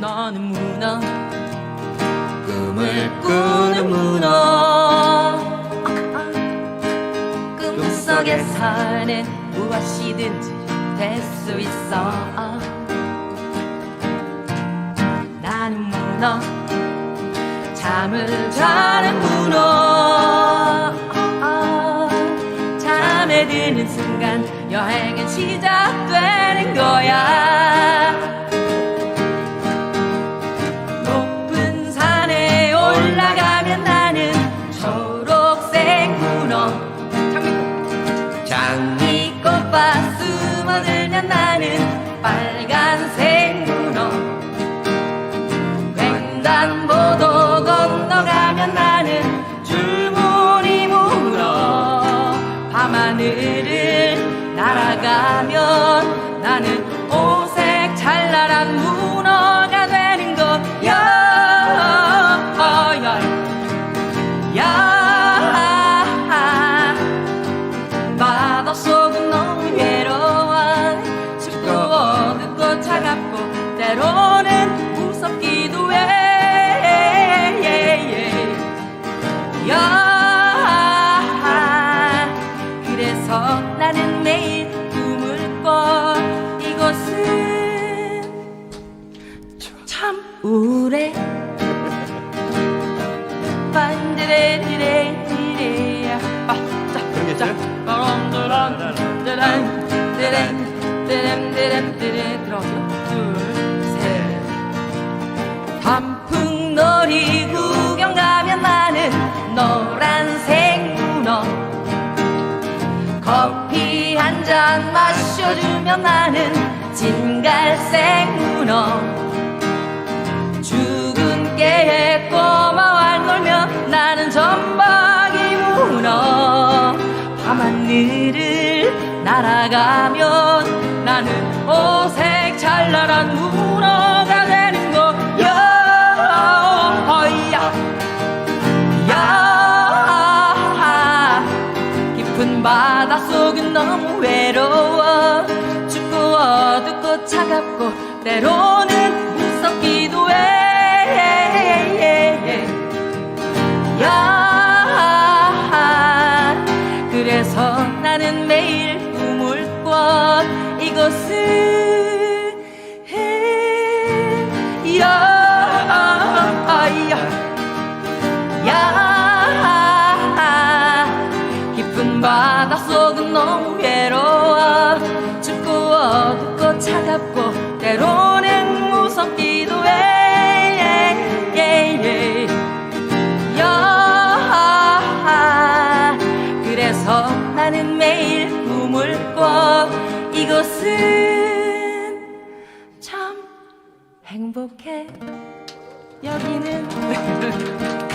나는 문어 꿈을 꾸는 문어. 꿈속에 사는 무엇이든지 될 수 있어. 나는 문어. 잠을 자는 문어. 잠에 드는 순간 여행은 시작되는 거야 숨어들면 나는 빨간색 문어 횡단보도 건너가면 나는 줄무늬 문어 밤하늘을 날아가 서 나는 매일 꿈을 꿔 이곳은 참 우울해 반드레 디레 디레야 빠짜 그런 게 있어요? 단풍놀이 한잔 마셔주면 나는 진갈색 문어. 죽은 깨에 꼬마와 놀면 나는 전박이 문어. 밤하늘을 날아가면 나는 오색 찬란한 문어가 되는 거야. 바닷속은 너무 춥고 차갑고 때로는 무섭기도 해. 야 그래서 나는 매일 꿈을 꿔 이곳은 바닷속은 너무 외로워. 춥고 어둡고 차갑고 때로는 무섭기도 해. 야 그래서 나는 매일 꿈을 꿔. 이곳은 참 행복해. 여기는